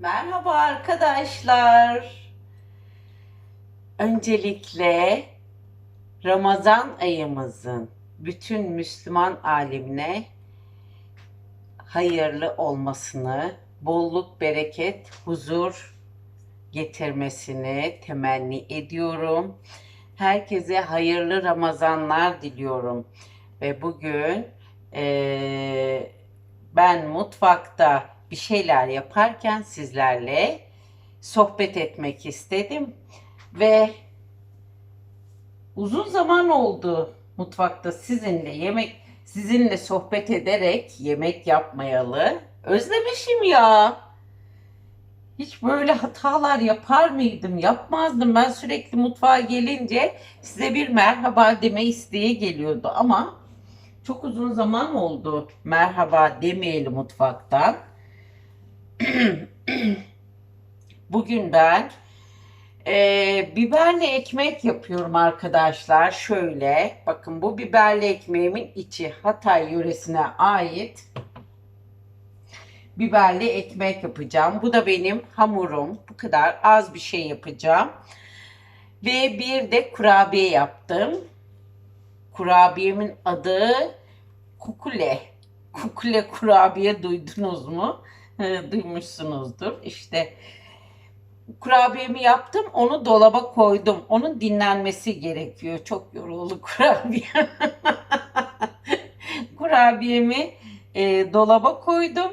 Merhaba arkadaşlar. Öncelikle Ramazan ayımızın bütün Müslüman alemine hayırlı olmasını, bolluk, bereket, huzur getirmesini temenni ediyorum. Herkese hayırlı Ramazanlar diliyorum. Ve bugün eee, ben mutfakta bir şeyler yaparken sizlerle sohbet etmek istedim. Ve uzun zaman oldu mutfakta sizinle yemek sizinle sohbet ederek yemek yapmayalı. Özlemişim ya. Hiç böyle hatalar yapar mıydım? Yapmazdım. Ben sürekli mutfağa gelince size bir merhaba deme isteği geliyordu ama çok uzun zaman oldu merhaba demeyeli mutfaktan. Bugün ben eee, biberli ekmek yapıyorum arkadaşlar. Şöyle bakın bu biberli ekmeğimin içi Hatay yöresine ait biberli ekmek yapacağım. Bu da benim hamurum. Bu kadar az bir şey yapacağım. Ve bir de kurabiye yaptım. Kurabiyemin adı Kukule. Kukule kurabiye duydunuz mu? Duymuşsunuzdur. İşte kurabiyemi yaptım. Onu dolaba koydum. Onun dinlenmesi gerekiyor. Çok yoruldu kurabiye. Kurabiyemi e, dolaba koydum.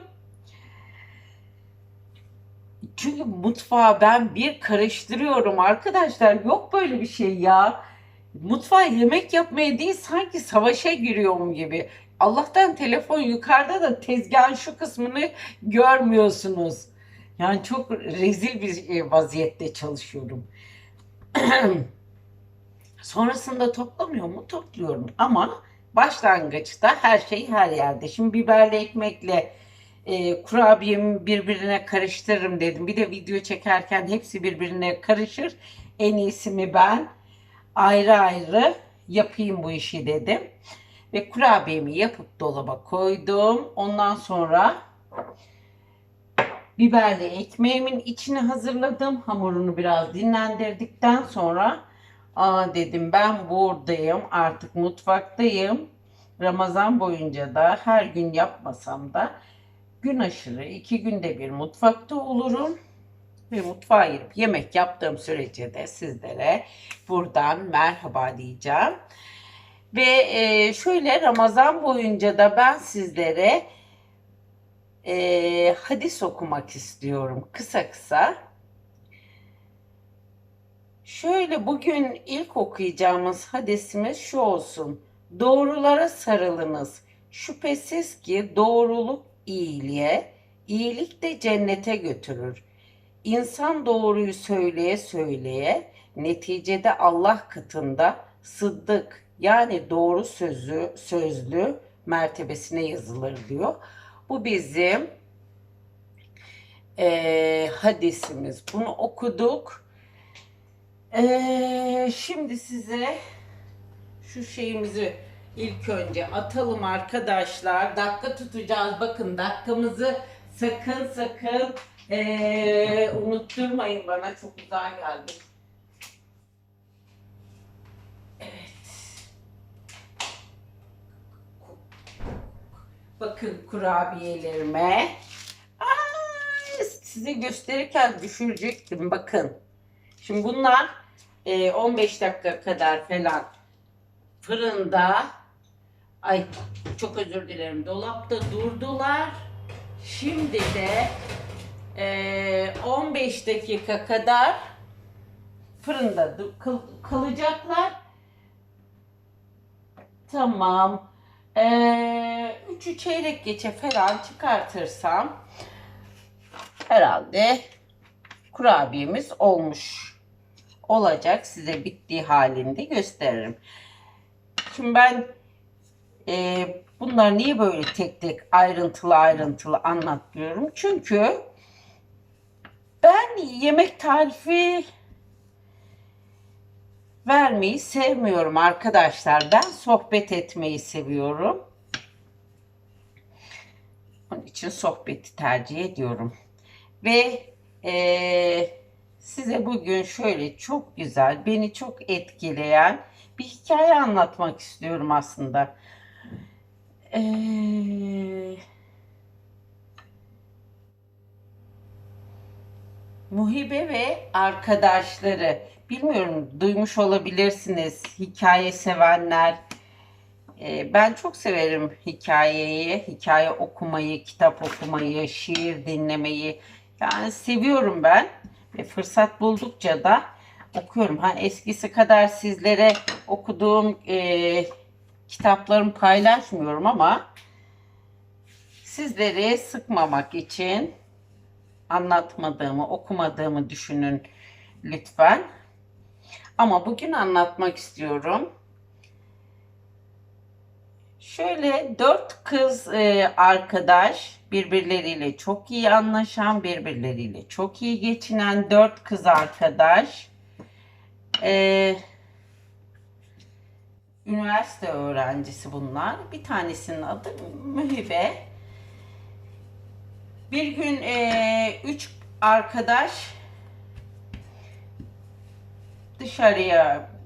Çünkü mutfağı ben bir karıştırıyorum arkadaşlar. Yok böyle bir şey ya. Mutfağa yemek yapmaya değil sanki savaşa giriyorum gibi. Allah'tan telefon yukarıda da tezgahın şu kısmını görmüyorsunuz. Yani çok rezil bir e, vaziyette çalışıyorum. Sonrasında toplamıyor mu? Topluyorum ama başlangıçta her şey her yerde. Şimdi biberli ekmekle e, kurabiyemi birbirine karıştırırım dedim. Bir de video çekerken hepsi birbirine karışır. En iyisi mi ben ayrı ayrı yapayım bu işi dedim. Ve kurabiyemi yapıp dolaba koydum. Ondan sonra biberli ekmeğimin içini hazırladım. Hamurunu biraz dinlendirdikten sonra aa dedim ben buradayım artık mutfaktayım. Ramazan boyunca da her gün yapmasam da gün aşırı iki günde bir mutfakta olurum. Ve mutfağa girip yemek yaptığım sürece de sizlere buradan merhaba diyeceğim. Ve e, şöyle Ramazan boyunca da ben sizlere e, hadis okumak istiyorum kısa kısa. Şöyle bugün ilk okuyacağımız hadisimiz şu olsun. Doğrulara sarılınız. Şüphesiz ki doğruluk iyiliğe, iyilik de cennete götürür. İnsan doğruyu söyleye söyleye neticede Allah katında sıddık yani doğru sözü sözlü mertebesine yazılır diyor. Bu bizim eee, hadisimiz. Bunu okuduk. Eee, şimdi size şu şeyimizi ilk önce atalım arkadaşlar. Dakika tutacağız. Bakın dakikamızı sakın sakın eee, unutturmayın bana. Çok uzağa geldi. Bakın kurabiyelerime. Size gösterirken düşürecektim. Bakın. Şimdi bunlar eee, 15 dakika kadar falan fırında ay çok özür dilerim dolapta durdular. Şimdi de eee, 15 dakika kadar fırında kal- kalacaklar. Tamam. Eee üçü çeyrek geçe falan çıkartırsam herhalde kurabiyemiz olmuş olacak. Size bittiği halinde gösteririm. Şimdi ben e, bunları niye böyle tek tek ayrıntılı ayrıntılı anlatmıyorum? Çünkü ben yemek tarifi vermeyi sevmiyorum arkadaşlar. Ben sohbet etmeyi seviyorum. Onun için sohbeti tercih ediyorum. Ve Ee, size bugün şöyle çok güzel, beni çok etkileyen bir hikaye anlatmak istiyorum aslında. Ee, Muhibe ve arkadaşları. Bilmiyorum duymuş olabilirsiniz hikaye sevenler. Ee, ben çok severim hikayeyi, hikaye okumayı, kitap okumayı, şiir dinlemeyi. Yani seviyorum ben ve fırsat buldukça da okuyorum. Ha eskisi kadar sizlere okuduğum e, kitaplarımı paylaşmıyorum ama sizleri sıkmamak için anlatmadığımı, okumadığımı düşünün lütfen. Ama bugün anlatmak istiyorum. Şöyle dört kız e, arkadaş birbirleriyle çok iyi anlaşan, birbirleriyle çok iyi geçinen dört kız arkadaş e, üniversite öğrencisi bunlar. Bir tanesinin adı Mühibe. Bir gün e, üç arkadaş dışarıya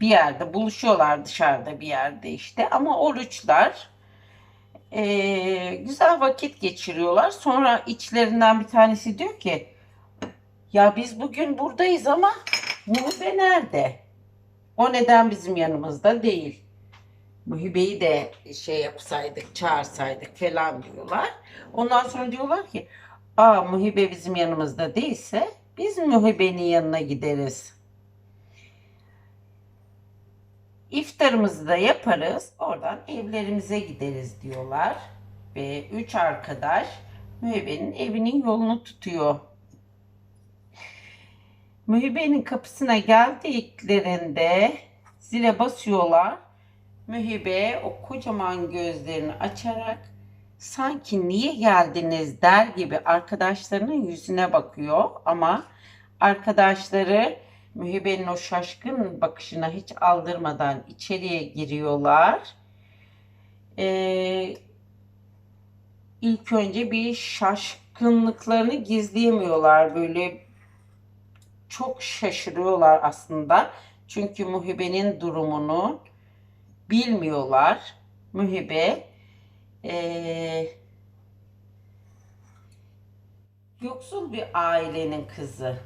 bir yerde buluşuyorlar dışarıda bir yerde işte ama oruçlar e, güzel vakit geçiriyorlar. Sonra içlerinden bir tanesi diyor ki ya biz bugün buradayız ama Muhibe nerede? O neden bizim yanımızda değil? Muhibe'yi de şey yapsaydık, çağırsaydık falan diyorlar. Ondan sonra diyorlar ki, aa Muhibe bizim yanımızda değilse biz Muhibe'nin yanına gideriz. İftarımızı da yaparız, oradan evlerimize gideriz diyorlar. Ve üç arkadaş Muhibe'nin evinin yolunu tutuyor. Mühibe'nin kapısına geldiklerinde zile basıyorlar. Mühibe o kocaman gözlerini açarak sanki niye geldiniz der gibi arkadaşlarının yüzüne bakıyor ama arkadaşları Mühibe'nin o şaşkın bakışına hiç aldırmadan içeriye giriyorlar. Ee, ilk önce bir şaşkınlıklarını gizleyemiyorlar böyle çok şaşırıyorlar aslında. Çünkü Muhibe'nin durumunu bilmiyorlar. Mühibe ee, yoksul bir ailenin kızı.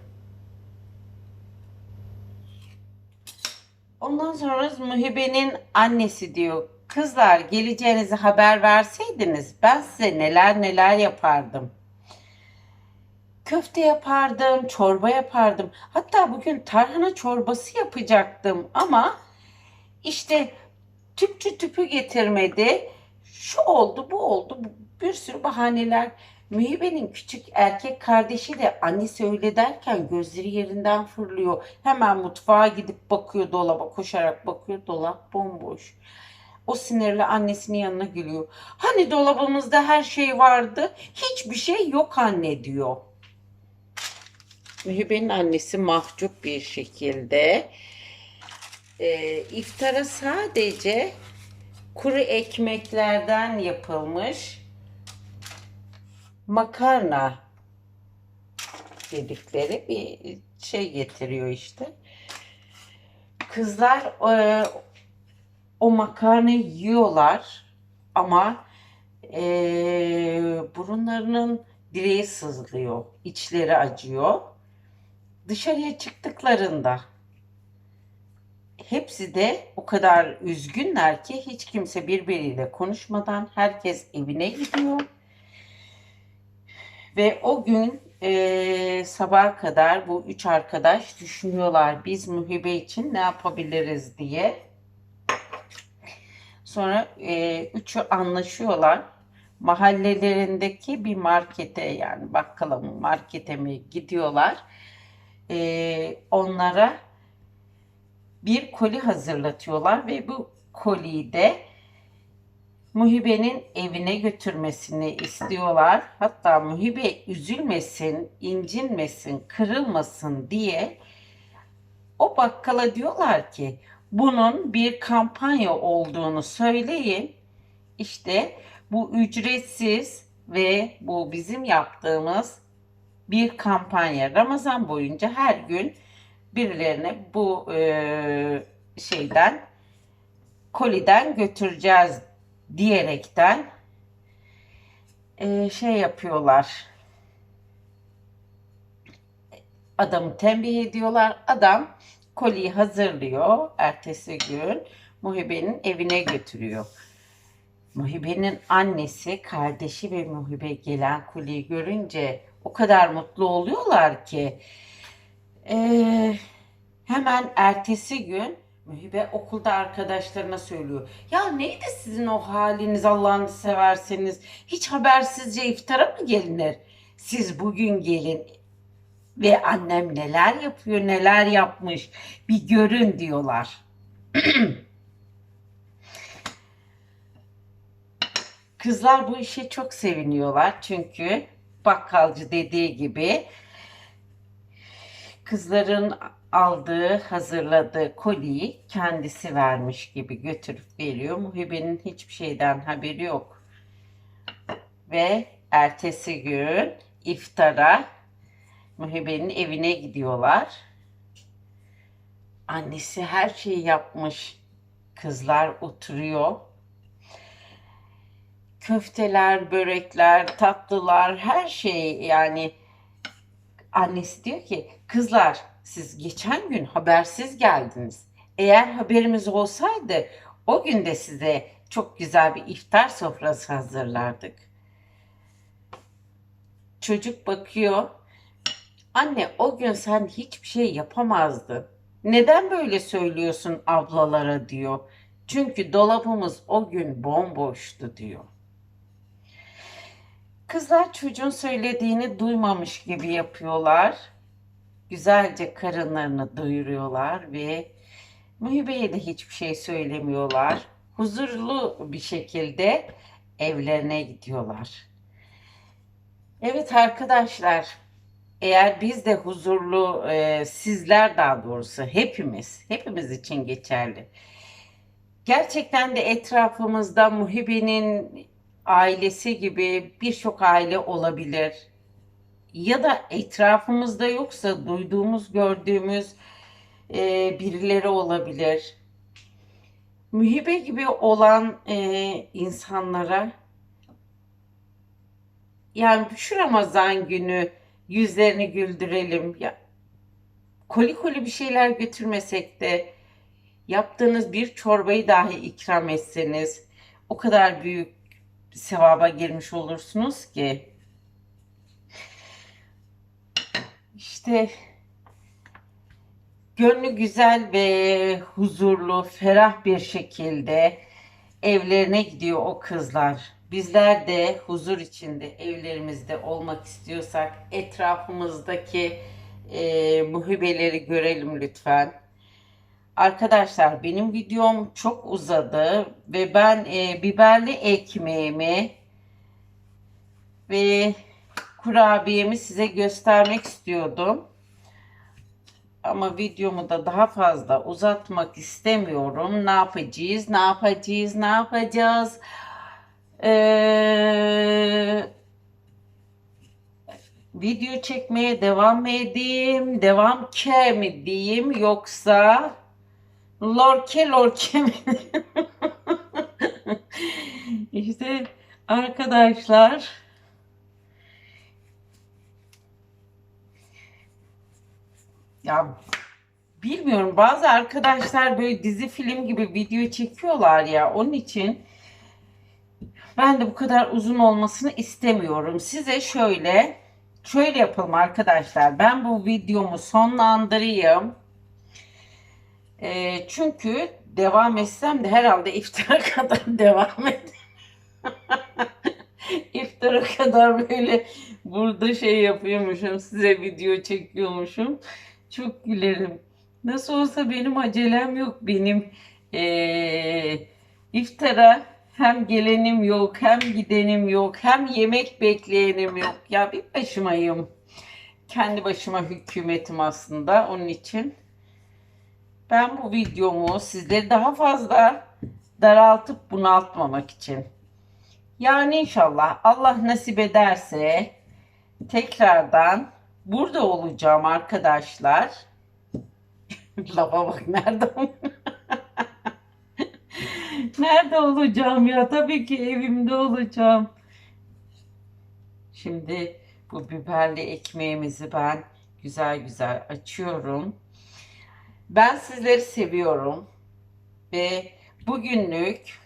Ondan sonra Mühibe'nin annesi diyor. Kızlar geleceğinizi haber verseydiniz ben size neler neler yapardım. Köfte yapardım, çorba yapardım. Hatta bugün tarhana çorbası yapacaktım ama işte tüpçü tüpü getirmedi. Şu oldu, bu oldu. Bir sürü bahaneler. Mühibe'nin küçük erkek kardeşi de annesi öyle derken gözleri yerinden fırlıyor. Hemen mutfağa gidip bakıyor dolaba, koşarak bakıyor dolap bomboş. O sinirli annesinin yanına geliyor. Hani dolabımızda her şey vardı, hiçbir şey yok anne diyor. Mühibe'nin annesi mahcup bir şekilde e, iftara sadece kuru ekmeklerden yapılmış makarna dedikleri bir şey getiriyor işte. Kızlar e, o makarnayı yiyorlar ama e, burunlarının direği sızlıyor, içleri acıyor. Dışarıya çıktıklarında hepsi de o kadar üzgünler ki hiç kimse birbiriyle konuşmadan herkes evine gidiyor. Ve o gün e, sabaha kadar bu üç arkadaş düşünüyorlar biz Mühibe için ne yapabiliriz diye. Sonra e, üçü anlaşıyorlar. Mahallelerindeki bir markete yani bakkala mı markete mi gidiyorlar. E, onlara bir koli hazırlatıyorlar ve bu koliyi de Muhibe'nin evine götürmesini istiyorlar. Hatta Muhibe üzülmesin, incinmesin, kırılmasın diye o bakkala diyorlar ki bunun bir kampanya olduğunu söyleyin. İşte bu ücretsiz ve bu bizim yaptığımız bir kampanya. Ramazan boyunca her gün birilerine bu e, şeyden koliden götüreceğiz diyerekten e, şey yapıyorlar. Adamı tembih ediyorlar. Adam koliyi hazırlıyor. Ertesi gün Muhibe'nin evine götürüyor. Muhibe'nin annesi, kardeşi ve Muhibe gelen koliyi görünce o kadar mutlu oluyorlar ki eee, hemen ertesi gün Mühibe okulda arkadaşlarına söylüyor. Ya neydi sizin o haliniz Allah'ını severseniz? Hiç habersizce iftara mı gelinir? Siz bugün gelin ve annem neler yapıyor, neler yapmış bir görün diyorlar. Kızlar bu işe çok seviniyorlar çünkü bakkalcı dediği gibi kızların aldığı, hazırladığı koliyi kendisi vermiş gibi götürüp veriyor. Muhibe'nin hiçbir şeyden haberi yok. Ve ertesi gün iftara Muhibe'nin evine gidiyorlar. Annesi her şeyi yapmış. Kızlar oturuyor. Köfteler, börekler, tatlılar, her şey yani annesi diyor ki kızlar siz geçen gün habersiz geldiniz. Eğer haberimiz olsaydı o gün de size çok güzel bir iftar sofrası hazırlardık. Çocuk bakıyor. Anne o gün sen hiçbir şey yapamazdın. Neden böyle söylüyorsun ablalara diyor. Çünkü dolabımız o gün bomboştu diyor. Kızlar çocuğun söylediğini duymamış gibi yapıyorlar. Güzelce karınlarını doyuruyorlar ve Mühibe'ye de hiçbir şey söylemiyorlar. Huzurlu bir şekilde evlerine gidiyorlar. Evet arkadaşlar, eğer biz de huzurlu, e, sizler daha doğrusu hepimiz, hepimiz için geçerli. Gerçekten de etrafımızda Muhibe'nin ailesi gibi birçok aile olabilir. Ya da etrafımızda yoksa duyduğumuz, gördüğümüz e, birileri olabilir. Mühibe gibi olan e, insanlara yani şu Ramazan günü yüzlerini güldürelim. Ya, koli koli bir şeyler götürmesek de yaptığınız bir çorbayı dahi ikram etseniz o kadar büyük sevaba girmiş olursunuz ki. İşte gönlü güzel ve huzurlu, ferah bir şekilde evlerine gidiyor o kızlar. Bizler de huzur içinde evlerimizde olmak istiyorsak etrafımızdaki e, muhibeleri görelim lütfen. Arkadaşlar benim videom çok uzadı ve ben e, biberli ekmeğimi ve kurabiyemi size göstermek istiyordum. Ama videomu da daha fazla uzatmak istemiyorum. Ne yapacağız? Ne yapacağız? Ne yapacağız? Ee, video çekmeye devam edeyim? Devam ke mi diyeyim? Yoksa lorke lorke işte arkadaşlar ya bilmiyorum bazı arkadaşlar böyle dizi film gibi video çekiyorlar ya onun için ben de bu kadar uzun olmasını istemiyorum. Size şöyle şöyle yapalım arkadaşlar. Ben bu videomu sonlandırayım. E, çünkü devam etsem de herhalde iftara kadar devam eder. İftara kadar böyle burada şey yapıyormuşum, size video çekiyormuşum. Çok gülerim. Nasıl olsa benim acelem yok. Benim ee, iftara hem gelenim yok, hem gidenim yok, hem yemek bekleyenim yok. Ya bir başımayım. Kendi başıma hükümetim aslında. Onun için ben bu videomu sizleri daha fazla daraltıp bunaltmamak için. Yani inşallah Allah nasip ederse tekrardan burada olacağım arkadaşlar. Lafa bak nerede Nerede olacağım ya? Tabii ki evimde olacağım. Şimdi bu biberli ekmeğimizi ben güzel güzel açıyorum. Ben sizleri seviyorum ve bugünlük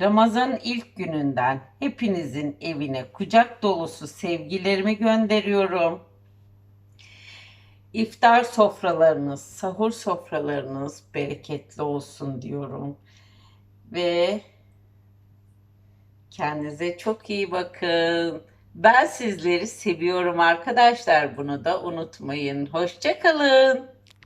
Ramazan ilk gününden hepinizin evine kucak dolusu sevgilerimi gönderiyorum. İftar sofralarınız, sahur sofralarınız bereketli olsun diyorum. Ve kendinize çok iyi bakın. Ben sizleri seviyorum arkadaşlar. Bunu da unutmayın. Hoşça kalın.